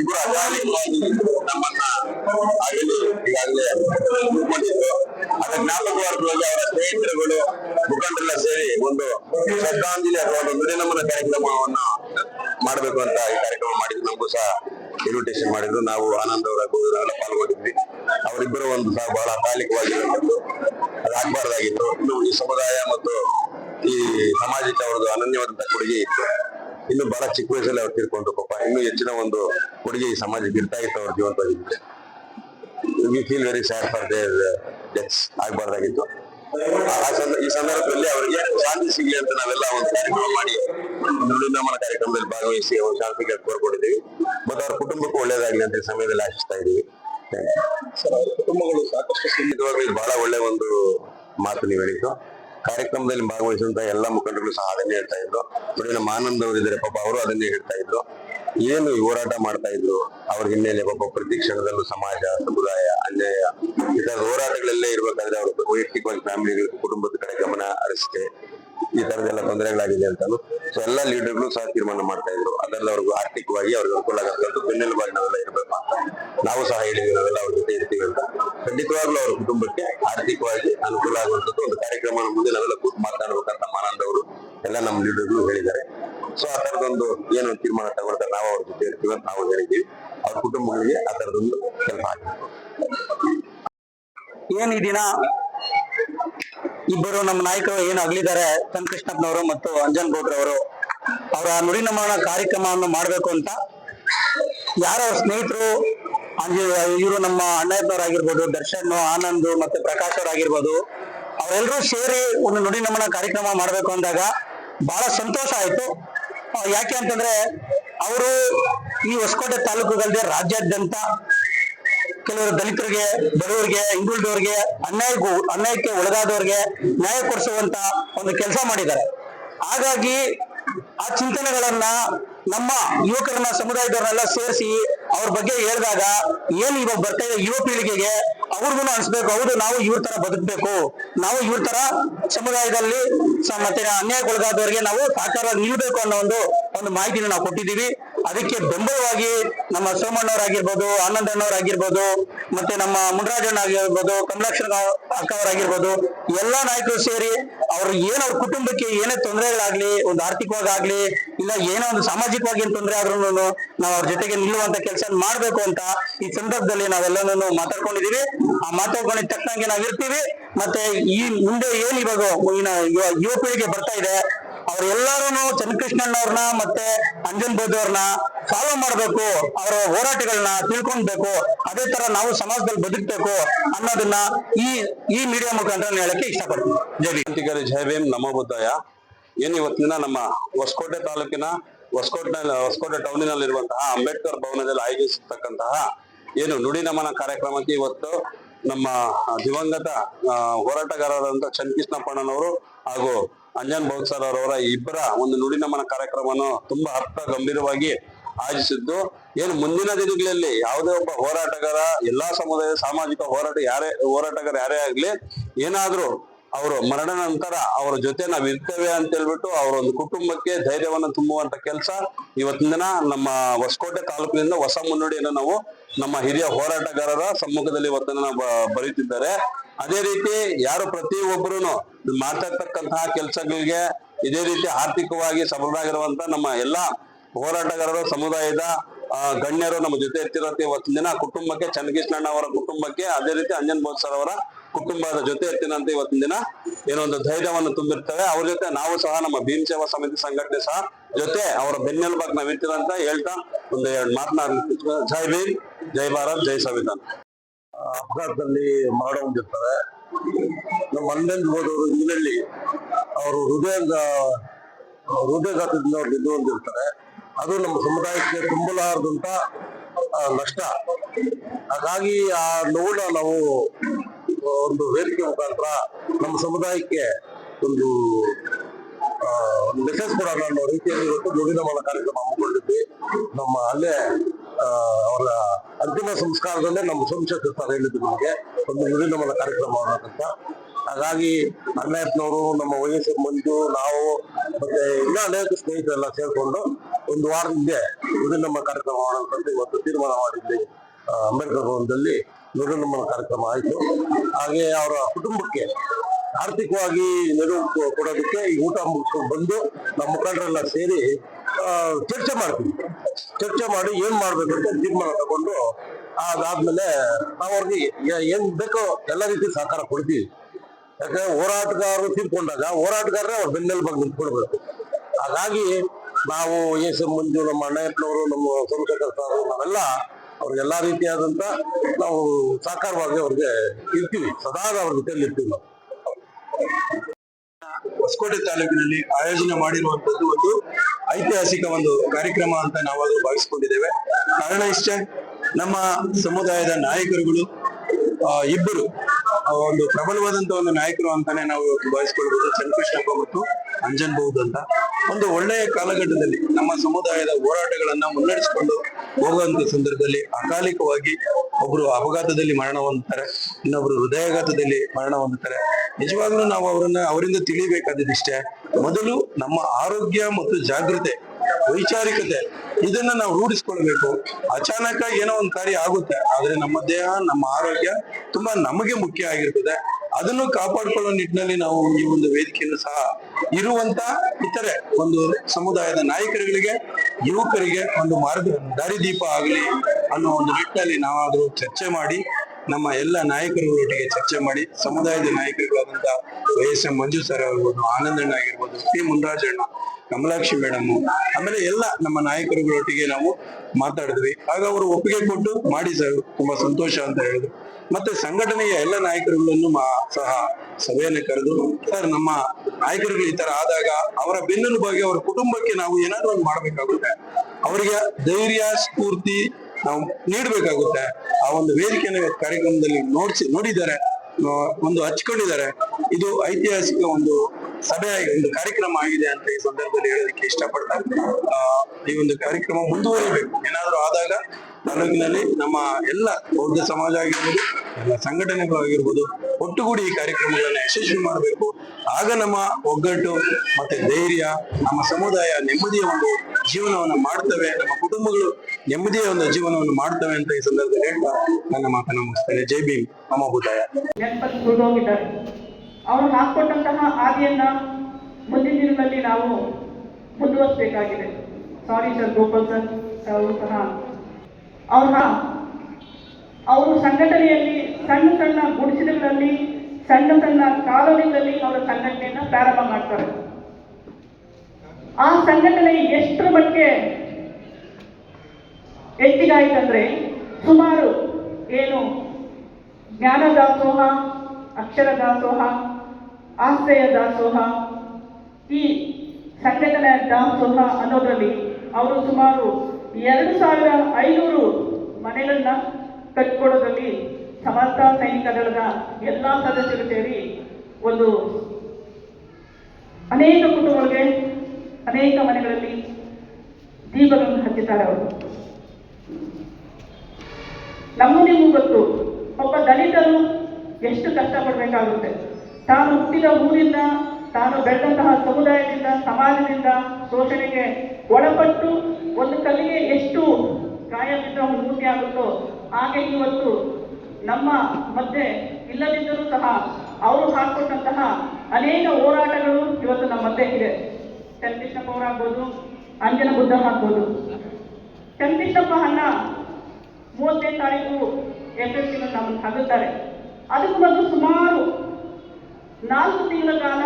ಇದು ಅಕಾಲಿಕವಾಗಿ ನಮ್ಮನ್ನ ಆಗಲಿ ಈಗಾಗಲೇ ರೂಪುಗೊಂಡಿದ್ದು ಅದರ ಜ್ಞಾಪಕವಾಗಿ ಅವರ ಸ್ನೇಹಿತರುಗಳು ಮುಖಂಡರೆಲ್ಲ ಸೇರಿ ಒಂದು ಶ್ರದ್ಧಾಂಜಲಿ ಅಥವಾ ಒಂದು ನುಡಿನಮನ ಕಾರ್ಯಕ್ರಮವನ್ನ ಮಾಡಬೇಕು ಅಂತ ಈ ಕಾರ್ಯಕ್ರಮ ಮಾಡಿದ್ರು ನಮಗೂ ಸಹ ಇನ್ವಿಟೇಷನ್ ಮಾಡಿದ್ರು ನಾವು ಆನಂದ್ ಅವರ ಗೋವಿಂದರೆಲ್ಲ ಪಾಲ್ಗೊಂಡಿದ್ವಿ ಅವರಿಬ್ಬರು ಒಂದು ಸಹ ಬಹಳ ಅಕಾಲಿಕವಾಗಿರುವಂಥದ್ದು ಅದಾಗಬಾರ್ದಾಗಿತ್ತು ಇನ್ನು ಈ ಸಮುದಾಯ ಮತ್ತು ಈ ಸಮಾಜಕ್ಕೆ ಅವರದು ಅನನ್ಯವಾದಂತಹ ಕೊಡುಗೆ ಇತ್ತು. ಇನ್ನು ಬಹಳ ಚಿಕ್ಕ ವಯಸ್ಸಲ್ಲಿ ಅವ್ರು ತೀರ್ಕೊಂಡ್ರು ಪಾಪ. ಇನ್ನು ಹೆಚ್ಚಿನ ಒಂದು ಕೊಡುಗೆ ಈ ಸಮಾಜಕ್ಕೆ ಇರ್ತಾ ಇತ್ತು ಅವ್ರ ಜೀವಂತವಾಗಿದ್ರೆ. We feel very sad for their deaths ಆಗ್ಬಾರ್ದಾಗಿತ್ತು. ಈ ಸಂದರ್ಭದಲ್ಲಿ ಅವರಿಗೆ ಶಾಂತಿ ಸಿಗ್ಲಿ ಅಂತ ನಾವೆಲ್ಲ ಒಂದು ಕಾರ್ಯಕ್ರಮ ಮಾಡಿ ನುಡಿನಮನ ಕಾರ್ಯಕ್ರಮದಲ್ಲಿ ಭಾಗವಹಿಸಿ ಅವ್ರ ಶಾಂತಿಗೆ ಕೋರ್ಕೊಂಡಿದ್ದೀವಿ. ಮತ್ತು ಅವ್ರ ಕುಟುಂಬಕ್ಕೂ ಒಳ್ಳೇದಾಗ್ಲಿ ಅಂತ ಸಮಯದಲ್ಲಿ ಆಶಿಸ್ತಾ ಇದ್ದೀವಿ. ಕುಟುಂಬಗಳು ಸಾಕಷ್ಟು ಬಹಳ ಒಳ್ಳೆ ಒಂದು ಮಾತು ನೀವು ಹೇಳಿದ್ದು. ಕಾರ್ಯಕ್ರಮದಲ್ಲಿ ಭಾಗವಹಿಸುವಂತ ಎಲ್ಲಾ ಮುಖಂಡರು ಸಹ ಅದನ್ನೇ ಹೇಳ್ತಾ ಇದ್ರು. ನೋಡಿ, ನಮ್ಮ ಅವರು ಇದ್ದಾರೆ, ಪಾಪ ಅವರು ಅದನ್ನೇ ಹೇಳ್ತಾ ಇದ್ರು. ಏನು ಹೋರಾಟ ಮಾಡ್ತಾ ಇದ್ರು, ಅವ್ರ ಹಿನ್ನೆಲೆ ಪಾಪ ಪ್ರತಿ ಕ್ಷಣದಲ್ಲೂ ಸಮಾಜ, ಸಮುದಾಯ, ಅನ್ಯಾಯ, ಈ ತರದ ಹೋರಾಟಗಳಲ್ಲೇ ಇರ್ಬೇಕಾದ್ರೆ ಅವ್ರ ವೈಯಕ್ತಿಕವಾಗಿ ಫ್ಯಾಮಿಲಿ ಕುಟುಂಬದ ಕಡೆ ಗಮನ ಹರಿಸಿದೆ ಈ ತರದೆಲ್ಲ ತೊಂದರೆಗಳಾಗಿದೆ ಅಂತಾನು ಸೊ ಎಲ್ಲಾ ಲೀಡರ್ಗಳು ಸಹ ತೀರ್ಮಾನ ಮಾಡ್ತಾ ಇದ್ರು. ಅದರಲ್ಲಿ ಅವ್ರಿಗೆ ಆರ್ಥಿಕವಾಗಿ ಅವ್ರಿಗೆ ಅನುಕೂಲ ಆಗಬೇಕು ಬೆನ್ನೆಲುಬಾಗಿ ನಾವೆಲ್ಲ ಇರ್ಬೇಕು ಅಂತ. ನಾವು ಸಹ ಹೇಳಿದ್ವಿ ನಾವೆಲ್ಲ ಅವ್ರ ಜೊತೆ ಇರ್ತೀವಿ ಅಂತ. ಖಂಡಿತವಾಗ್ಲೂ ಅವ್ರ ಕುಟುಂಬಕ್ಕೆ ಆರ್ಥಿಕವಾಗಿ ಅನುಕೂಲ ಆಗುವಂತದ್ದು ಒಂದು ಕಾರ್ಯಕ್ರಮ ಮುಂದೆ ನಾವೆಲ್ಲ ಕೂತು ಮಾತಾಡಬೇಕಂತ ಮಾನಂದ್ ಅವರು ಎಲ್ಲ ನಮ್ಮ ಲೀಡರ್ಗಳು ಹೇಳಿದ್ದಾರೆ. ಸೊ ಆ ತರದೊಂದು ಏನು ತೀರ್ಮಾನ ತಗೊಳ್ತಾರೆ ನಾವು ಅವ್ರ ಜೊತೆ ಇರ್ತೀವಿ ನಾವು ಹೇಳಿದ್ದೀವಿ. ಅವ್ರ ಕುಟುಂಬಗಳಿಗೆ ಆ ತರದೊಂದು ಕೆಲಸ ಆಗಿದೆ. ಏನ್ ಈ ದಿನ ಇಬ್ಬರು ನಮ್ಮ ನಾಯಕರು ಏನು ಅಗಲಿದ್ದಾರೆ? ಚಂದ್ರಕೃಷ್ಣಪ್ಪನವರು ಮತ್ತು ಅಂಜನ್ ಗೌಡ್ರವರು. ಅವರ ನುಡಿ ನಮನ ಕಾರ್ಯಕ್ರಮವನ್ನು ಮಾಡಬೇಕು ಅಂತ ಯಾರ ಸ್ನೇಹಿತರು ಇವರು ನಮ್ಮ ಅಣ್ಣಯ್ಯನವರಾಗಿರ್ಬೋದು ದರ್ಶನ್, ಆನಂದ್ ಮತ್ತೆ ಪ್ರಕಾಶ್ ಅವರಾಗಿರ್ಬೋದು, ಅವರೆಲ್ಲರೂ ಸೇರಿ ಒಂದು ನುಡಿ ನಮನ ಕಾರ್ಯಕ್ರಮ ಮಾಡಬೇಕು ಅಂದಾಗ ಬಹಳ ಸಂತೋಷ ಆಯ್ತು. ಯಾಕೆ ಅಂತಂದ್ರೆ ಅವರು ಈ ಹೊಸಕೋಟೆ ತಾಲೂಕುಗಳಲ್ಲಿ ರಾಜ್ಯಾದ್ಯಂತ ಕೆಲವರು ದಲಿತರಿಗೆ, ಬಡವರಿಗೆ, ಹಿಂದುಳಿದವರಿಗೆ ಅನ್ಯಾಯಕ್ಕೂ ಅನ್ಯಾಯಕ್ಕೆ ಒಳಗಾದವರಿಗೆ ನ್ಯಾಯ ಕೊಡಿಸುವಂತ ಒಂದು ಕೆಲಸ ಮಾಡಿದ್ದಾರೆ. ಹಾಗಾಗಿ ಆ ಚಿಂತನೆಗಳನ್ನ ನಮ್ಮ ಯುವಕರನ್ನ, ಸಮುದಾಯದವ್ರನ್ನೆಲ್ಲ ಸೇರಿಸಿ ಅವ್ರ ಬಗ್ಗೆ ಹೇಳಿದಾಗ ಏನ್ ಇವಾಗ ಬರ್ತಾ ಇದೆ ಯುವ ಪೀಳಿಗೆಗೆ ಅವ್ರಿಗೂ ಅನ್ಸ್ಬೇಕು. ಹೌದು, ನಾವು ಇವ್ರ ತರ ಬದುಕಬೇಕು. ನಾವು ಇವ್ರ ತರ ಸಮುದಾಯದಲ್ಲಿ ಮತ್ತೆ ಅನ್ಯಾಯಕ್ಕೊಳಗಾದವರಿಗೆ ನಾವು ಸಾಕಾರ ನಿಲ್ಬೇಕು ಅನ್ನೋ ಒಂದು ಒಂದು ಮಾಹಿತಿನ ನಾವು ಕೊಟ್ಟಿದ್ದೀವಿ. ಅದಕ್ಕೆ ಬೆಂಬಲವಾಗಿ ನಮ್ಮ ಸೋಮಣ್ಣವರಾಗಿರ್ಬೋದು ಆನಂದಣ್ಣವರಾಗಿರ್ಬೋದು ಮತ್ತೆ ನಮ್ಮ ಮುನರಾಜಣ್ಣ ಆಗಿರ್ಬೋದು ಕಮಲಾಕ್ಷರ ಅಕ್ಕ ಅವರಾಗಿರ್ಬೋದು ಎಲ್ಲಾ ನಾಯಕರು ಸೇರಿ ಅವ್ರ ಏನ್ ಕುಟುಂಬಕ್ಕೆ ಏನೇ ತೊಂದರೆಗಳಾಗ್ಲಿ, ಒಂದು ಆರ್ಥಿಕವಾಗಿ ಆಗ್ಲಿ ಇಲ್ಲ ಏನೋ ಒಂದು ಸಾಮಾಜಿಕವಾಗಿ ಏನ್ ತೊಂದರೆ ಆದ್ರೂ ನಾವು ಅವ್ರ ಜೊತೆಗೆ ನಿಲ್ಲುವಂತ ಕೆಲಸ ಮಾಡ್ಬೇಕು ಅಂತ ಈ ಸಂದರ್ಭದಲ್ಲಿ ನಾವೆಲ್ಲನೂ ಮಾತಾಡ್ಕೊಂಡಿದೀವಿ ಆ ಮಾತಾಡ್ಕೊಂಡಿದ ತಕ್ಕಂಗೆ ನಾವ್ ಇರ್ತೀವಿ. ಮತ್ತೆ ಈ ಮುಂದೆ ಏನ್ ಇವಾಗ ಯುವ ಪೀಳಿಗೆ ಬರ್ತಾ ಇದೆ ಅವ್ರೆಲ್ಲಾರು ಅವ್ರನ್ನ ಮತ್ತೆ ಅಂಜನ್ ಬೋಧ್ ಅವ್ರನ್ನ ಫಾಲೋ ಮಾಡ್ಬೇಕು ಅವರ ಹೋರಾಟಗಳನ್ನ ತಿಳ್ಕೊಳ್ಬೇಕು ಅದೇ ತರ ನಾವು ಸಮಾಜದಲ್ಲಿ ಬದುಕಬೇಕು ಅನ್ನೋದನ್ನ ಈ ಈ ಮೀಡಿಯಾ ಮುಖಾಂತರ ಹೇಳಕ್ಕೆ ಇಷ್ಟಪಡ್ತೀನಿ ಜೈ ಭೀಮ್. ಕ್ರಾಂತಿಕಾರಿ ಜಯ ಭೀಮ್ ನಮ ಬುದ್ಧಯ್ಯ ಏನ್ ಇವತ್ತಿನ ನಮ್ಮ ಹೊಸಕೋಟೆ ತಾಲೂಕಿನ ಹೊಸಕೋಟೆ ಹೊಸಕೋಟೆ ಟೌನಿನಲ್ಲಿರುವಂತಹ ಅಂಬೇಡ್ಕರ್ ಭವನದಲ್ಲಿ ಆಯೋಜಿಸತಕ್ಕಂತಹ ಏನು ನುಡಿ ನಮನ ಕಾರ್ಯಕ್ರಮಕ್ಕೆ ಇವತ್ತು ನಮ್ಮ ದಿವಂಗತ ಹೋರಾಟಗಾರರಾದಂತ ಚನ್ಕೃಷ್ಣಪ್ಪಣ್ಣನವರು ಹಾಗೂ ಅಂಜನ್ ಬೌದ್ ಸರ್ ಅವರವರ ಇಬ್ಬರ ಒಂದು ನುಡಿ ನಮನ ಕಾರ್ಯಕ್ರಮವನ್ನು ತುಂಬಾ ಅರ್ಥ ಗಂಭೀರವಾಗಿ ಆಯೋಜಿಸಿದ್ದು. ಏನು ಮುಂದಿನ ದಿನಗಳಲ್ಲಿ ಯಾವುದೇ ಒಬ್ಬ ಹೋರಾಟಗಾರ, ಎಲ್ಲಾ ಸಮುದಾಯದ ಸಾಮಾಜಿಕ ಹೋರಾಟ ಯಾರೇ, ಹೋರಾಟಗಾರ ಯಾರೇ ಆಗ್ಲಿ, ಏನಾದ್ರೂ ಅವರು ಮರಣ ನಂತರ ಅವರ ಜೊತೆ ನಾವು ಇರ್ತೇವೆ ಅಂತ ಹೇಳ್ಬಿಟ್ಟು ಅವರ ಒಂದು ಕುಟುಂಬಕ್ಕೆ ಧೈರ್ಯವನ್ನು ತುಂಬುವಂತ ಕೆಲಸ. ಇವತ್ತಿನ ದಿನ ನಮ್ಮ ಹೊಸಕೋಟೆ ತಾಲೂಕಿನಿಂದ ಹೊಸ ಮುನ್ನುಡಿಯನ್ನು ನಾವು ನಮ್ಮ ಹಿರಿಯ ಹೋರಾಟಗಾರರ ಸಮ್ಮುಖದಲ್ಲಿ ಇವತ್ತಿನ ನಾವು ಬ- ಬರೀತಿದ್ದಾರೆ. ಅದೇ ರೀತಿ ಯಾರು ಪ್ರತಿ ಒಬ್ಬರು ಮಾಡ್ತಾ ಕೆಲಸಗಳಿಗೆ ಇದೇ ರೀತಿ ಆರ್ಥಿಕವಾಗಿ ಸಬಲರಾಗಿರುವಂತ ನಮ್ಮ ಎಲ್ಲಾ ಹೋರಾಟಗಾರರು, ಸಮುದಾಯದ ಗಣ್ಯರು ನಮ್ಮ ಜೊತೆ ಇರ್ತಿರತ್ತೆ ಇವತ್ತಿನ ದಿನ ಕುಟುಂಬಕ್ಕೆ ಚನ್ನಕೃಷ್ಣಣ್ಣ ಅವರ ಕುಟುಂಬಕ್ಕೆ ಅದೇ ರೀತಿ ಅಂಜನ್ ಬೋದ್ ಸರ್ ಅವರ ಕುಟುಂಬದ ಜೊತೆ ಇರ್ತೀನಂತ ಇವತ್ತಿನ ದಿನ ಏನೊಂದು ಧೈರ್ಯವನ್ನು ತುಂಬಿರ್ತವೆ. ಅವ್ರ ಜೊತೆ ನಾವು ಸಹ ನಮ್ಮ ಭೀಮ್ ಸೇವಾ ಸಮಿತಿ ಸಂಘಟನೆ ಸಹ ಜೊತೆ ಅವರ ಬೆನ್ನೆಲುಬಾಗಿ ನಾವ್ ಇರ್ತೀರಂತ ಹೇಳ್ತಾ ಒಂದು ಎರಡು ಮಾತನಾಡ ಜೈ ಭೀಮ್. ಜೈ ಭಾರತ್, ಜೈ ಸಂವಿಧಾನ. ಅಪಘಾತದಲ್ಲಿ ಮರಣ ಹೊಂದಿರ್ತಾರೆ ನಮ್ಮ ಅಣ್ಣನ್ ಹೋದವರು ಇದರಲ್ಲಿ ಅವರು ಹೃದಯದ, ಹೃದಯಘಾತದಿಂದ ಅವ್ರು ನಿದ್ದು ಹೊಂದಿರ್ತಾರೆ ಅದು ನಮ್ಮ ಸಮುದಾಯಕ್ಕೆ ತುಂಬಲಾರದಂತ ನಷ್ಟ. ಹಾಗಾಗಿ ಆ ನೋಡ ನಾವು ಒಂದು ವೇದಿಕೆ ಮುಖಾಂತರ ನಮ್ಮ ಸಮುದಾಯಕ್ಕೆ ಒಂದು ಮೆಸೇಜ್ ಕೊಡೋಣ ಅನ್ನೋ ರೀತಿಯಲ್ಲಿ ಇವತ್ತು ನುಡಿನಮನ ಕಾರ್ಯಕ್ರಮ ಹಮ್ಮಿಕೊಂಡಿದ್ವಿ. ನಮ್ಮ ಅಲ್ಲೇ ಅವರ ಅಂತಿಮ ಸಂಸ್ಕಾರದಲ್ಲೇ ನಮ್ಮ ಸೋಮಶೇಖರ್ ಹೇಳಿದ್ರು ನಮಗೆ, ಒಂದು ವಿಭಿನ್ನವಾದ ಕಾರ್ಯಕ್ರಮ ಅನ್ನೋದಂತ ಹಾಗಾಗಿ ಅಣ್ಣಯ್ಯನವರು ನಮ್ಮ ವಯಸ್ಸು ಮಂಜು ನಾವು, ಮತ್ತೆ ಇನ್ನೂ ಅನೇಕ ಸ್ನೇಹಿತರೆಲ್ಲ ಸೇರಿಕೊಂಡು ಒಂದು ವಾರದ ಹಿಂದೆ ವಿಭಿನ್ನಮ್ಮ ಕಾರ್ಯಕ್ರಮ ಮಾಡೋದಂತ ಇವತ್ತು ತೀರ್ಮಾನ ಮಾಡಿದ್ವಿ. ಅಂಬೇಡ್ಕರ್ ಭವನದಲ್ಲಿ ನಮನ ಕಾರ್ಯಕ್ರಮ ಆಯಿತು. ಹಾಗೆ ಅವರ ಕುಟುಂಬಕ್ಕೆ ಆರ್ಥಿಕವಾಗಿ ನೆರವು ಕೊಡೋದಕ್ಕೆ ಈ ಊಟ ಮುಗಿಸ್ಕೊಂಡು ಬಂದು ನಮ್ಮ ಮುಖಂಡರೆಲ್ಲ ಸೇರಿ ಚರ್ಚೆ ಮಾಡ್ತೀವಿ. ಚರ್ಚೆ ಮಾಡಿ ಏನ್ ಮಾಡ್ಬೇಕು ಅಂತ ತೀರ್ಮಾನ ತಗೊಂಡು ಅದಾದ್ಮೇಲೆ ನಾವು ಅವ್ರಿಗೆ ಏನ್ ಬೇಕೋ ಎಲ್ಲ ರೀತಿ ಸಹಕಾರ ಕೊಡ್ತೀವಿ. ಯಾಕಂದ್ರೆ ಹೋರಾಟಗಾರರು ತೀರ್ಕೊಂಡಾಗ ಹೋರಾಟಗಾರರೇ ಅವ್ರ ಬೆನ್ನೆಲುಬಾಗಿ ನಿಂತ್ಕೊಳ್ಬೇಕು. ಹಾಗಾಗಿ ನಾವು ಎಸ್ ಎಂ ಮಂಜು ನಮ್ಮ ಅಣ್ಣಯ್ಯನವರು, ನಮ್ಮ ಸೋಮಶೇಖರ್ ಸರ್ ನಾವೆಲ್ಲ ಅವ್ರಿಗೆ ಎಲ್ಲಾ ರೀತಿಯಾದಂತ ನಾವು ಸಹಕಾರವಾಗಿ ಅವ್ರಿಗೆ ಇರ್ತೀವಿ. ಸದಾ ಅವ್ರ ಜೊತೆಲಿ ಇರ್ತೀವಿ ನಾವು. ಹೊಸಕೋಟೆ ತಾಲೂಕಿನಲ್ಲಿ ಆಯೋಜನೆ ಮಾಡಿರುವಂತದ್ದು ಒಂದು ಐತಿಹಾಸಿಕ ಒಂದು ಕಾರ್ಯಕ್ರಮ ಅಂತ ನಾವಾದ್ರೂ ಭಾವಿಸ್ಕೊಂಡಿದ್ದೇವೆ. ಕಾರಣ ಇಷ್ಟೇ, ನಮ್ಮ ಸಮುದಾಯದ ನಾಯಕರುಗಳು ಇಬ್ಬರು ಒಂದು ಪ್ರಬಲವಾದಂತ ಒಂದು ನಾಯಕರು ಅಂತಾನೆ ನಾವು ಭಾವಿಸ್ಕೊಳ್ಬಹುದು ಚನ್ನಕೃಷ್ಣಪ್ಪ ಮತ್ತು ಅಂಜನ್ ಬೌದ್ ಅಂತ. ಒಂದು ಒಳ್ಳೆಯ ಕಾಲಘಟ್ಟದಲ್ಲಿ ನಮ್ಮ ಸಮುದಾಯದ ಹೋರಾಟಗಳನ್ನ ಮುನ್ನಡೆಸಿಕೊಂಡು ಹೋಗುವಂತ ಸಂದರ್ಭದಲ್ಲಿ ಅಕಾಲಿಕವಾಗಿ ಒಬ್ರು ಅಪಘಾತದಲ್ಲಿ ಮರಣ ಹೊಂದುತ್ತಾರೆ ಇನ್ನೊಬ್ರು ಹೃದಯಾಘಾತದಲ್ಲಿ ಮರಣ ಹೊಂದುತ್ತಾರೆ ನಿಜವಾಗ್ಲೂ ನಾವು ಅವರನ್ನ ಅವರಿಂದ ತಿಳಿಬೇಕಾದದಿಷ್ಟೇ ಮೊದಲು ನಮ್ಮ ಆರೋಗ್ಯ ಮತ್ತು ಜಾಗೃತೆ, ವೈಚಾರಿಕತೆ, ಇದನ್ನ ನಾವು ರೂಢಿಸ್ಕೊಳ್ಬೇಕು. ಅಚಾನಕ ಏನೋ ಒಂದು ಕಾರ್ಯ ಆಗುತ್ತೆ, ಆದ್ರೆ ನಮ್ಮ ದೇಹ, ನಮ್ಮ ಆರೋಗ್ಯ ತುಂಬಾ ನಮಗೆ ಮುಖ್ಯ ಆಗಿರ್ತದೆ. ಅದನ್ನು ಕಾಪಾಡ್ಕೊಳ್ಳೋ ನಿಟ್ಟಿನಲ್ಲಿ ನಾವು ಈ ಒಂದು ವೇದಿಕೆಯನ್ನು ಸಹ ಇರುವಂತ ಇತರೆ ಒಂದು ಸಮುದಾಯದ ನಾಯಕರುಗಳಿಗೆ, ಯುವಕರಿಗೆ ಒಂದು ಮಾರ್ಗ, ದಾರಿದೀಪ ಆಗಲಿ ಅನ್ನೋ ಒಂದು ನಿಟ್ಟಿನಲ್ಲಿ ನಾವಾದ್ರೂ ಚರ್ಚೆ ಮಾಡಿ ನಮ್ಮ ಎಲ್ಲ ನಾಯಕರುಗಳೊಟ್ಟಿಗೆ ಚರ್ಚೆ ಮಾಡಿ, ಸಮುದಾಯದ ನಾಯಕರುಗಳಾದಂತ ಎಸ್ ಎಂ ಮಂಜು ಸರ್ ಆಗಿರ್ಬೋದು ಆನಂದಣ್ಣ ಆಗಿರ್ಬೋದು ಪಿ ಮುನ್ರಾಜಣ್ಣ ಕಮಲಾಕ್ಷಿ ಮೇಡಮ್ ಆಮೇಲೆ ಎಲ್ಲ ನಮ್ಮ ನಾಯಕರುಗಳೊಟ್ಟಿಗೆ ನಾವು ಮಾತಾಡಿದ್ವಿ. ಆಗ ಅವರು ಒಪ್ಪಿಗೆ ಕೊಟ್ಟು, ಮಾಡಿ ಸರ್ ತುಂಬಾ ಸಂತೋಷ ಅಂತ ಹೇಳಿದ್ರು. ಮತ್ತೆ ಸಂಘಟನೆಯ ಎಲ್ಲ ನಾಯಕರುಗಳನ್ನು ಸಹ ಸಭೆಯನ್ನು ಕರೆದು, ಸರ್, ನಮ್ಮ ನಾಯಕರುಗಳು ಈ ತರ ಆದಾಗ ಅವರ ಬೆನ್ನೆಲುಬಾಗಿ ಅವರ ಕುಟುಂಬಕ್ಕೆ ನಾವು ಏನಾದ್ರೂ ಒಂದು ಮಾಡ್ಬೇಕಾಗುತ್ತೆ. ಅವರಿಗೆ ಧೈರ್ಯ, ಸ್ಫೂರ್ತಿ ನಾವು ನೀಡಬೇಕಾಗುತ್ತೆ. ಆ ಒಂದು ವೇದಿಕೆಯನ್ನು ಕಾರ್ಯಕ್ರಮದಲ್ಲಿ ನೋಡ್ಸಿ ನೋಡಿದ್ದಾರೆ ಒಂದು ಹಚ್ಕೊಂಡಿದ್ದಾರೆ. ಇದು ಐತಿಹಾಸಿಕ ಒಂದು ಸಭೆ ಒಂದು ಕಾರ್ಯಕ್ರಮ ಆಗಿದೆ ಅಂತ ಈ ಸಂದರ್ಭದಲ್ಲಿ ಹೇಳೋದಕ್ಕೆ ಆ, ಈ ಒಂದು ಕಾರ್ಯಕ್ರಮ ಮುಂದುವರಿಬೇಕು. ಏನಾದರೂ ಆದಾಗ ತಾಲೂಕಿನಲ್ಲಿ ನಮ್ಮ ಎಲ್ಲ ಬೌದ್ಧ ಸಮಾಜ ಆಗಿರ್ಬೋದು ಎಲ್ಲ ಸಂಘಟನೆಗಳು ಆಗಿರ್ಬೋದು ಒಟ್ಟುಗೂಡಿ ಈ ಕಾರ್ಯಕ್ರಮಗಳನ್ನ ಯಶಸ್ವಿ ಮಾಡಬೇಕು. ಆಗ ನಮ್ಮ ಒಗ್ಗಟ್ಟು ಮತ್ತೆ ಧೈರ್ಯ ನಮ್ಮ ಸಮುದಾಯ ನೆಮ್ಮದಿಯ ಒಂದು ಜೀವನವನ್ನ ಮಾಡ್ತವೆ. ನಮ್ಮ ಕುಟುಂಬಗಳು ನೆಮ್ಮದಿಯ ಒಂದು ಜೀವನವನ್ನು ಮಾಡ್ತವೆ ಅಂತ ಈ ಸಂದರ್ಭದಲ್ಲಿ ಹೇಳ್ತಾ ನನ್ನ ಮಾತನ್ನ ಮುಗಿಸ್ತೇನೆ. ಜೈ ಭೀಮ್. ಉಳಿದೋಗಿದ್ದಾರೆ ಅವರು ಹಾಕೊಂಡಂತಹ ಹಾದಿಯನ್ನ ಮುಂದಿನ ದಿನದಲ್ಲಿ ನಾವು ಮುಂದುವರಿಸಬೇಕಾಗಿದೆ. ಸಾರಿ ಸರ್ ಗೋಪಾಲ್ ಸರ್ ಅವರು ಸಹ ಅವರ ಅವರು ಸಂಘಟನೆಯಲ್ಲಿ ಸಣ್ಣ ಸಣ್ಣ ಗುಡಿಸಿದಗಳಲ್ಲಿ ಸಣ್ಣ ಸಣ್ಣ ಕಾಲೋನಿಗಳಲ್ಲಿ ಅವರ ಸಂಘಟನೆಯನ್ನ ಪ್ರಾರಂಭ ಮಾಡ್ತಾರೆ. ಆ ಸಂಘಟನೆ ಎಷ್ಟರ ಮಟ್ಟಿಗೆ ಹೆಚ್ಚಿಗಾಯ್ತಂದ್ರೆ ಸುಮಾರು ಏನು ಜ್ಞಾನ ದಾಸೋಹ ಅಕ್ಷರ ದಾಸೋಹ ಆಶ್ರಯ ದಾಸೋಹ ಈ ಸಂಘಟನೆ ದಾಸೋಹ ಅನ್ನೋದ್ರಲ್ಲಿ ಅವರು ಸುಮಾರು ಎರಡು ಸಾವಿರ ಐನೂರು ಮನೆಗಳನ್ನ ಕಟ್ಕೊಡೋದ್ರಲ್ಲಿ ಸಮರ್ಥ ಸೈನಿಕ ದಳದ ಎಲ್ಲ ಸದಸ್ಯರು ಸೇರಿ ಒಂದು ಅನೇಕ ಕುಟುಂಬಗಳಿಗೆ ಅನೇಕ ಮನೆಗಳಲ್ಲಿ ದೀಪಗಳನ್ನು ಹಚ್ಚಿದ್ದಾರೆ ಅವರು. ನಮಗೂ ನಿಮಗೂ ಗೊತ್ತು ಒಬ್ಬ ದಲಿತರು ಎಷ್ಟು ಕಷ್ಟಪಡಬೇಕಾಗುತ್ತೆ. ತಾನು ಹುಟ್ಟಿದ ಊರಿಂದ, ತಾನು ಬೆಳೆದಂತಹ ಸಮುದಾಯದಿಂದ, ಸಮಾಜದಿಂದ ಶೋಷಣೆಗೆ ಒಳಪಟ್ಟು ಒಂದು ಕಲಿಗೆ ಎಷ್ಟು ಬಿದ್ದ ಮೂರ್ತಿ ಆಗುತ್ತೋ ಹಾಗೆ ಇವತ್ತು ನಮ್ಮ ಮಧ್ಯೆ ಇಲ್ಲದಿದ್ದರೂ ಸಹ ಅವರು ಹಾಕೊಟ್ಟಂತಹ ಅನೇಕ ಹೋರಾಟಗಳು ಇವತ್ತು ನಮ್ಮ ಮಧ್ಯೆ ಇದೆ. ಚಂದ್ರಕೃಷ್ಣಪ್ಪ ಅವರಾಗ್ಬೋದು, ಅಂಜನ ಬುದ್ಧ ಆಗ್ಬೋದು ಅನ್ನ ಮೂವತ್ತನೇ ತಾರೀಕು ಏಪ್ರಿಲ್ ತಿಂಗಳು ನಮ್ಮನ್ನು ತಗುತ್ತಾರೆ ಅದಕ್ಕೂ ಮೊದಲು ಸುಮಾರು ನಾಲ್ಕು ತಿಂಗಳ ಕಾಲ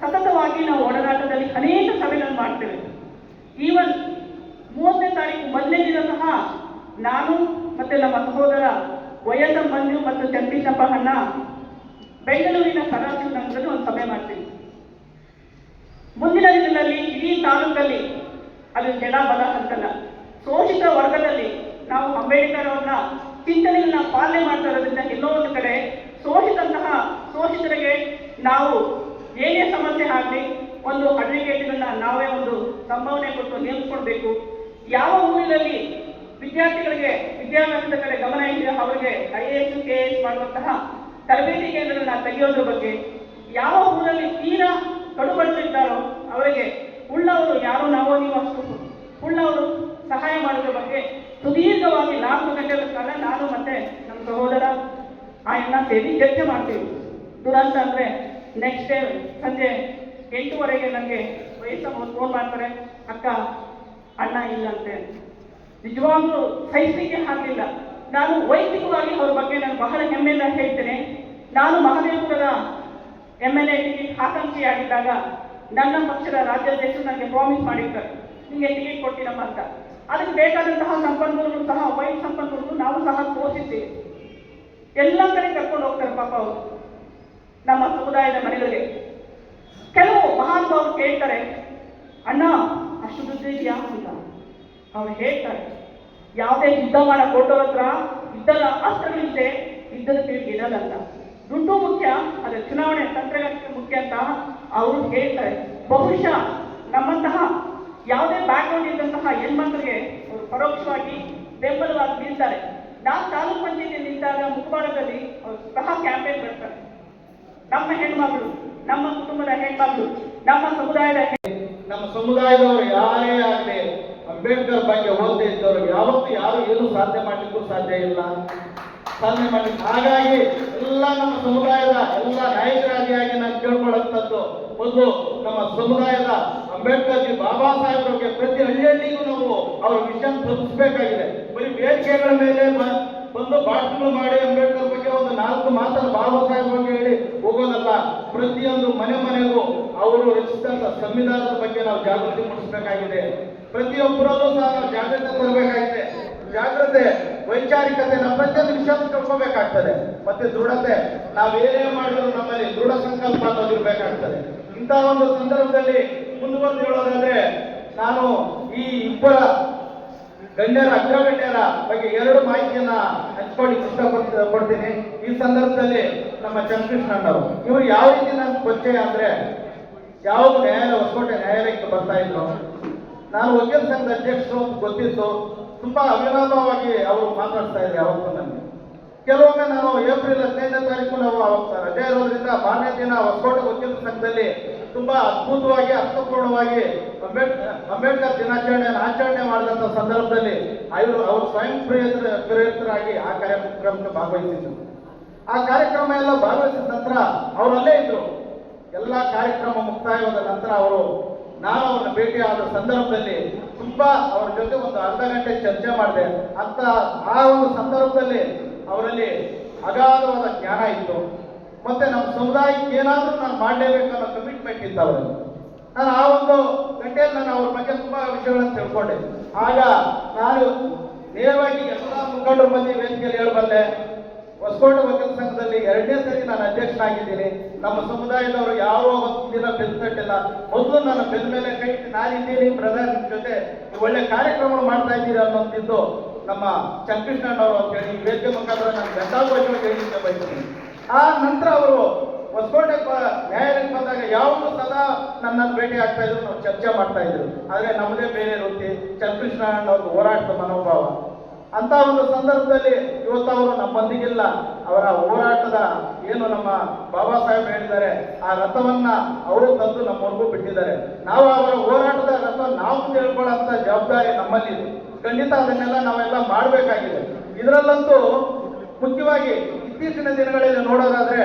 ಸತತವಾಗಿ ನಾವು ಒಡನಾಟದಲ್ಲಿ ಅನೇಕ ಸಭೆಗಳನ್ನು ಮಾಡ್ತೇವೆ. ಈವನ್ ಮೂವತ್ತನೇ ತಾರೀಕು ಮೊದಲನೇ ದಿನ ಸಹ ನಾನು ಮತ್ತೆ ನಮ್ಮ ಸಹೋದರ ವಯಸ್ಸ ಮಂಜು ಮತ್ತು ಚಂದ್ರಕೃಷ್ಣಪ್ಪ ಅಣ್ಣ ಬೆಂಗಳೂರಿನ ಸದಾಶಿವ ನಗರದಲ್ಲಿ ಒಂದು ಸಭೆ ಮಾಡ್ತೀವಿ. ಮುಂದಿನ ದಿನದಲ್ಲಿ ಇಡೀ ತಾಲೂಕಲ್ಲಿ ಅದು ಜನ ಬಲ ಅಂತಲ್ಲ. ಶೋಷಿತ ವರ್ಗದಲ್ಲಿ ನಾವು ಅಂಬೇಡ್ಕರ್ ಅವ್ರನ್ನ ಚಿಂತನೆಯನ್ನ ಪಾಲನೆ ಮಾಡ್ತಾ ಇರೋದ್ರಿಂದ ಎಲ್ಲೋ ಒಂದು ಕಡೆ ಶೋಷಿತಂತಹ ಶೋಷಿತರಿಗೆ ನಾವು ಏನೇ ಸಮಸ್ಯೆ ಆಗಲಿ ಒಂದು ಅಡ್ವೊಕೇಟ್ಗಳನ್ನ ನಾವೇ ಒಂದು ಸಂಭಾವನೆ ಕೊಟ್ಟು ನೇಮಿಸ್ಕೊಳ್ಬೇಕು ಯಾವ ಊರಿನಲ್ಲಿ ವಿದ್ಯಾರ್ಥಿಗಳಿಗೆ ವಿದ್ಯಾಭ್ಯಾಸದ ಕಡೆ ಗಮನ ಇದ್ರೆ ಅವರಿಗೆ I A S K S ಮಾಡುವಂತಹ ತರಬೇತಿ ಕೇಂದ್ರಗಳನ್ನ ತೆಗೆಯೋದ್ರ ಬಗ್ಗೆ ಯಾವ ಊರಲ್ಲಿ ತೀರಾ ಕಡುಬಡವರಿದ್ದಾರೋ ಅವರಿಗೆ ಉಳ್ಳವರು ಯಾರು, ನಾವೋ, ನೀವು ಅಷ್ಟು ಉಳ್ಳವರು ಸಹಾಯ ಮಾಡೋದ್ರ ಬಗ್ಗೆ ಸುದೀರ್ಘವಾಗಿ ನಾಲ್ಕು ಗಂಟೆಗಳ ಕಾಲ ನಾನು ಮತ್ತೆ ನಮ್ಮ ಸಹೋದರ ಆ ಅಣ್ಣ ಸೇರಿ ಚರ್ಚೆ ಮಾಡ್ತೀವಿ. ದುರಂತ ಅಂದರೆ ನೆಕ್ಸ್ಟ್ ಡೇ ಸಂಜೆ ಎಂಟೂವರೆಗೆ ನನಗೆ ವಯಸ್ಸನ್ನು ಫೋನ್ ಮಾಡ್ತಾರೆ, ಅಕ್ಕ, ಅಣ್ಣ ಇಲ್ಲಂತೆ ನಿಜವಾಗ್ಲೂ ಸಹಿಸಲಿಕ್ಕೆ ಆಗಲಿಲ್ಲ. ನಾನು ವೈಯಕ್ತಿಕವಾಗಿ ಅವ್ರ ಬಗ್ಗೆ ನಾನು ಬಹಳ ಹೆಮ್ಮೆಯಿಂದ ಹೇಳ್ತೇನೆ. ನಾನು ಮಹದೇವಪುರದ ಎಂ ಎಲ್ ಎ ಟಿಕೆಟ್ ಆಕಾಂಕ್ಷಿಯಾಗಿದ್ದಾಗ ನನ್ನ ಪಕ್ಷದ ರಾಜ್ಯಾಧ್ಯಕ್ಷರು ನನಗೆ ಪ್ರಾಮಿಸ್ ಮಾಡಿದ್ದಾರೆ ನಿಮಗೆ ಟಿಕೆಟ್ ಕೊಟ್ಟಿರಮ್ಮ ಅಂತ. ಅದಕ್ಕೆ ಬೇಕಾದಂತಹ ಸಂಪನ್ಮೂಲಗಳು ಸಹ ವೈಟ್ ಸಂಪನ್ಮೂಲಗಳು ನಾವು ಸಹ ತೋರಿಸಿದ್ದೇವೆ. ಎಲ್ಲ ಕಡೆ ಕರ್ಕೊಂಡು ಹೋಗ್ತಾರೆ ಪಾಪ ಅವರು, ನಮ್ಮ ಸಮುದಾಯದ ಮನೆಗಳಿಗೆ. ಕೆಲವು ಮಹಾನುಭಾವರು ಕೇಳ್ತಾರೆ ಅಣ್ಣ, ಅಷ್ಟು ದುಡ್ಡು ಇದೆಯಾ? ಅಂತ. ಅವ್ರು ಹೇಳ್ತಾರೆ, ಯಾವುದೇ ಯುದ್ಧ ಮಾಡ ಕೊಟ್ಟವ್ರ ಹತ್ರ ಯುದ್ಧದ ಅಸ್ತ್ರಗಳಿದೆ ಯುದ್ಧದ ತಿಳಿಗೆ ಇರಲ್ಲ ದುಡ್ಡು ಮುಖ್ಯ, ಅದೇ ಚುನಾವಣೆ ತಂತ್ರಗಾರಿಕೆ ಮುಖ್ಯ ಅಂತ ಅವರು ಹೇಳ್ತಾರೆ. ಬಹುಶಃ ನಮ್ಮಂತಹ ಯಾವುದೇ ಬ್ಯಾಕ್ಗ್ರೌಂಡ್ ಇದ್ದಂತಹ ಹೆಣ್ಮಕ್ಳಿಗೆ ಅವರು ಪರೋಕ್ಷವಾಗಿ ಬೆಂಬಲವಾಗಿ ನಿಲ್ತಾರೆ. ನಾವು ತಾಲೂಕು ಪಂಚಾಯತಿ ನಿಂತಾಗ ಮುಖವಾಡದಲ್ಲಿ ಅವರು ಸಹ ಕ್ಯಾಂಪೇನ್ ಬರ್ತಾರೆ. ನಮ್ಮ ಹೆಣ್ಮಗಳು, ನಮ್ಮ ಕುಟುಂಬದ ಹೆಣ್ಮಗಳು, ನಮ್ಮ ಸಮುದಾಯದ ನಮ್ಮ ಸಮುದಾಯದವರು ಯಾರೇ ಆಗಲಿ ಅಂಬೇಡ್ಕರ್ ಬಗ್ಗೆ ಓದದೇ ಇದ್ದವರು ಯಾವತ್ತೂ ಯಾರು ಏನು ಸಾಧನೆ ಮಾಡಲಿಕ್ಕೂ ಸಾಧ್ಯ ಇಲ್ಲ. ಸಾಧನೆ ಮಾಡಲಿಕ್ಕೆ ಹಾಗಾಗಿ ಎಲ್ಲ ನಮ್ಮ ಸಮುದಾಯದ ಎಲ್ಲ ನಾಯಕರಾದಿಯಾಗಿ ನಾನು ಕೇಳ್ಕೊಳ್ಳುವಂಥದ್ದು ಒಂದು ನಮ್ಮ ಸಮುದಾಯದ ಅಂಬೇಡ್ಕರ್ ಜಿ ಬಾಬಾ ಸಾಹೇಬ್ರಿಗೆ ಪ್ರತಿ ಹಳ್ಳಿಯಲ್ಲಿಗೂ ನಾವು ಅವರ ವಿಷಯ ತಲುಪಿಸಬೇಕಾಗಿದೆ ಬರೀ ವೇದಿಕೆಗಳ ಮೇಲೆ ಒಂದು ಭಾಷಣಗಳು ಮಾಡಿ ಅಂಬೇಡ್ಕರ್ ಬಗ್ಗೆ ಒಂದು ನಾಲ್ಕು ಮಾತನ್ನು ಬಾಬಾ ಸಾಹೇಬ್ ಬಗ್ಗೆ ಹೇಳಿ ಹೋಗೋದಲ್ಲ. ಪ್ರತಿಯೊಂದು ಮನೆ ಮನೆಗೂ ಅವರು ರಚಿಸಿದಂತ ಸಂವಿಧಾನದ ಬಗ್ಗೆ ನಾವು ಜಾಗೃತಿ ಮೂಡಿಸಬೇಕಾಗಿದೆ. ಪ್ರತಿಯೊಬ್ಬರಲ್ಲೂ ಸಹ ನಾವು ಕೊಡಬೇಕಾಗಿದೆ ಜಾಗ್ರತೆ, ವೈಚಾರಿಕತೆ ನಮ್ಮ ಪ್ರತಿಯೊಂದು ವಿಷಯ ತಿಳ್ಕೋಬೇಕಾಗ್ತದೆ. ಮತ್ತೆ ದೃಢತೆ ನಾವೇನೇ ಮಾಡಿದ್ರು ನಮ್ಮಲ್ಲಿ ದೃಢ ಸಂಕಲ್ಪ ಅನ್ನೋದಿರ್ಬೇಕಾಗ್ತದೆ ಇಂತಹ ಒಂದು ಸಂದರ್ಭದಲ್ಲಿ ಮುಂದುವರೆದು ಹೇಳೋದಾದ್ರೆ, ನಾನು ಈ ಇಬ್ಬರ ಗಣ್ಯರ ಅಗ್ರಗಣ್ಯರ ಬಗ್ಗೆ ಎರಡು ಮಾಹಿತಿಯನ್ನ ಹಂಚ್ಕೊಂಡು ಇಷ್ಟಪಡ್ತ ಕೊಡ್ತೀನಿ ಈ ಸಂದರ್ಭದಲ್ಲಿ ನಮ್ಮ ಚಂದ್ರಕೃಷ್ಣಣ್ಣವರು ಇವರು ಯಾವ ರೀತಿ ನನ್ನ ಪರಿಚಯ ಅಂದ್ರೆ ಯಾವ ನ್ಯಾಯಾಲಯ ಹೊಸಕೋಟೆ ನ್ಯಾಯಾಲಯಕ್ಕೆ ಬರ್ತಾ ಇದ್ರು? ನಾನು ವಕೀಲ ಸಂಘದ ಅಧ್ಯಕ್ಷರು ಗೊತ್ತಿತ್ತು. ತುಂಬಾ ಅವಿರಾಮವಾಗಿ ಅವರು ಮಾತಾಡ್ತಾ ಇದ್ರು ಯಾವತ್ತೂ ನನಗೆ ಕೆಲವೊಮ್ಮೆ ನಾನು ಏಪ್ರಿಲ್ ಹದಿನೈದನೇ ತಾರೀಕು ನಾವು ಅವತ್ತು ರಜೆ ಇರೋದ್ರಿಂದ ಮಾರನೇ ದಿನ ಹೊಸಕೋಟೆ ವಕೀಲ ಸಂಘದಲ್ಲಿ ತುಂಬಾ ಅದ್ಭುತವಾಗಿ, ಅರ್ಥಪೂರ್ಣವಾಗಿ ಅಂಬೇಡ್ಕರ್ ಅಂಬೇಡ್ಕರ್ ದಿನಾಚರಣೆಯನ್ನು ಆಚರಣೆ ಮಾಡಿದಂಥ ಸಂದರ್ಭದಲ್ಲಿ ಅವರು ಅವರು ಸ್ವಯಂ ಪ್ರೇರಿತ ಪ್ರೇರಿತರಾಗಿ ಆ ಕಾರ್ಯಕ್ರಮಕ್ಕೆ ಭಾಗವಹಿಸಿದ್ರು. ಆ ಕಾರ್ಯಕ್ರಮ ಎಲ್ಲ ಭಾಗವಹಿಸಿದ ನಂತರ ಅವರಲ್ಲೇ ಇದ್ರು. ಎಲ್ಲ ಕಾರ್ಯಕ್ರಮ ಮುಕ್ತಾಯವಾದ ನಂತರ ಅವರು ನಾನು ಅವ್ರನ್ನ ಭೇಟಿಯಾದ ಸಂದರ್ಭದಲ್ಲಿ ತುಂಬಾ ಅವ್ರ ಜೊತೆ ಒಂದು ಅರ್ಧ ಗಂಟೆ ಚರ್ಚೆ ಮಾಡಿದೆ. ಅಂತ ಆ ಒಂದು ಸಂದರ್ಭದಲ್ಲಿ ಅವರಲ್ಲಿ ಅಗಾಧವಾದ ಜ್ಞಾನ ಇತ್ತು. ಮತ್ತೆ ನಮ್ಮ ಸಮುದಾಯಕ್ಕೆ ಏನಾದರೂ ನಾನು ಮಾಡಲೇಬೇಕು ಅನ್ನೋ ಕಮಿಟ್ಮೆಂಟ್ ಇತ್ತು ಅವರಲ್ಲಿ. ನಾನು ಆ ಒಂದು ಗಂಟೆಯಲ್ಲಿ ನಾನು ಅವ್ರ ಬಗ್ಗೆ ತುಂಬಾ ವಿಷಯಗಳನ್ನು ತಿಳ್ಕೊಂಡೆ. ಆಗ ನಾನು ನೇರವಾಗಿ ಎಲ್ಲ ಮುಖಂಡರ ಮಧ್ಯೆ ವೇದಿಕೆಯಲ್ಲಿ ಹೇಳಬಲ್ಲೆ ಹೊಸಕೋಟೆ ವಕೀಲ ಸಂಘದಲ್ಲಿ ಎರಡನೇ ಸರಿ ನಾನು ಅಧ್ಯಕ್ಷನಾಗಿದ್ದೀನಿ. ನಮ್ಮ ಸಮುದಾಯದವರು ಯಾವ ದಿನ ಬೆಲ್ ತಟ್ಟಿಲ್ಲ. ಮೊದಲು ನನ್ನ ಬೆಲ್ ಮೇಲೆ ಕೈ ನಾನಿದ್ದೀನಿ ಬ್ರದರ್ ನಿಮ್ಮ ಜೊತೆ. ಒಳ್ಳೆ ಕಾರ್ಯಕ್ರಮ ಮಾಡ್ತಾ ಇದ್ದೀರಿ ಅನ್ನೋಂತಿದ್ದು ನಮ್ಮ ಚಂಕೃಷ್ಣಣ್ಣವರು ಅಂತ ಹೇಳಿ ವೇದಿಕೆ ಮುಖಾಂತರ ನಾನು ಬೆಟ್ಟಾಗುವ ಹೇಳಿದ್ದೆ ಬಯಸ್ತೀನಿ. ಆ ನಂತರ ಅವರು ಹೊಸಕೋಟೆ ನ್ಯಾಯಾಲಯಕ್ಕೆ ಬಂದಾಗ ಯಾವುದು ಸದಾ ನನ್ನನ್ನು ಭೇಟಿ ಆಗ್ತಾ ಇದ್ರು, ನಾವು ಚರ್ಚೆ ಮಾಡ್ತಾ ಇದ್ರು. ಆದ್ರೆ ನಮ್ಮದೇ ಬೇರೆ ವೃತ್ತಿ. ಚಂಕೃಷ್ಣಣ್ಣವ್ರದ್ದು ಹೋರಾಟದ ಮನೋಭಾವ. ಅಂತ ಒಂದು ಸಂದರ್ಭದಲ್ಲಿ ಇವತ್ತು ಅವರು ನಮ್ಮೊಂದಿಗಿಲ್ಲ. ಅವರ ಹೋರಾಟದ ಏನು ನಮ್ಮ ಬಾಬಾ ಸಾಹೇಬ್ ಹೇಳಿದ್ದಾರೆ, ಆ ರಥವನ್ನ ಅವರು ತಂದು ನಮ್ಮವರೆಗೂ ಬಿಟ್ಟಿದ್ದಾರೆ. ನಾವು ಅವರ ಹೋರಾಟದ ರಥ ನಾವು ತಿಳ್ಕೊಳ್ಳೋಂಥ ಜವಾಬ್ದಾರಿ ನಮ್ಮಲ್ಲಿ ಖಂಡಿತ ಅದನ್ನೆಲ್ಲ ನಾವೆಲ್ಲ ಮಾಡಬೇಕಾಗಿದೆ. ಇದರಲ್ಲಂತೂ ಮುಖ್ಯವಾಗಿ ಇತ್ತೀಚಿನ ದಿನಗಳಲ್ಲಿ ನೋಡೋದಾದ್ರೆ